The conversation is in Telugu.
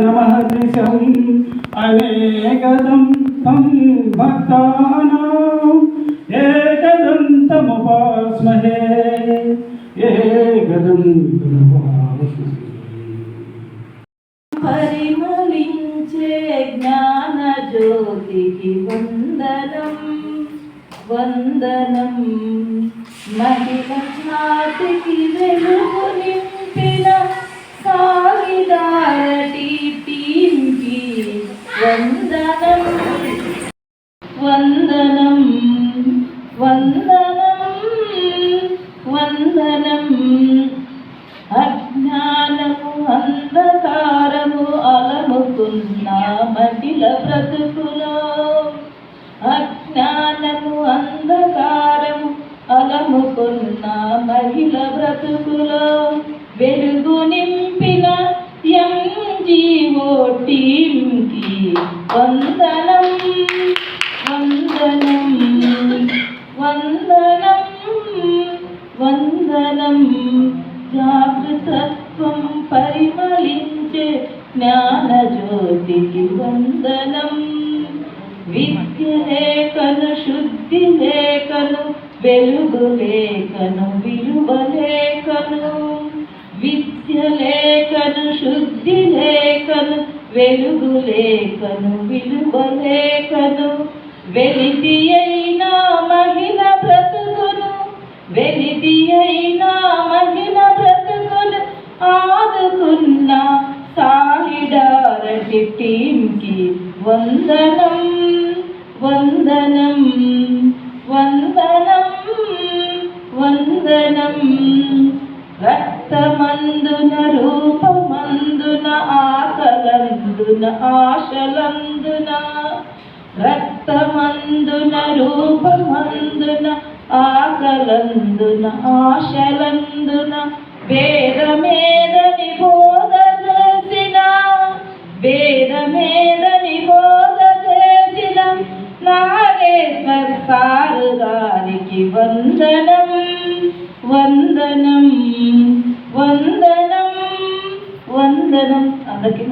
నమహర్షం అనేకదం తం భక్తానాం ఏకదంతముపాస్మహే ఏకదంతముపాస్మహే పరిమళించే జ్ఞాన జ్యోతికి వందనం వందనం మహిళ జాతికి వందనం వందనం వందనం. వందనం అజ్ఞానము అంధకారము అలముకున్న మహిళ బ్రతుకులో. అజ్ఞానము అంధకారము అలముకున్న మహిళ బ్రతుకులో. వెలుగు నింపిన ఎంజీఓ టీంకి వందనం వందనం వందనం వందనం. జాగృతత్వం పరిమళించే జ్ఞాన వందనం. విద్య లేఖను శుద్ధి లేఖను వెలుగు లేఖను విలువ లేఖను విద్య లేఖను శుద్ధి లేఖను వెలుగు లేఖను విలువ లేఖను వెలితి అయిన మహిళ బ్రతుకును వెలితి అయిన మహిళ బ్రతుకును ఆదుకున్న సాలిడారటి టీంకి వందనం వందనం వందనం వందనం. రక్తమందున రూపమందున ఆకలందున ఆశలందున రక్తమందున రూపమందున ఆకలందున ఆశలందున వేదమేదని బోధ చేసిన వేదమేదని బోధ చేసిన నాగేశ్వర సారు గారికి వందనం వందనం వందనం వందనం. అందరికీ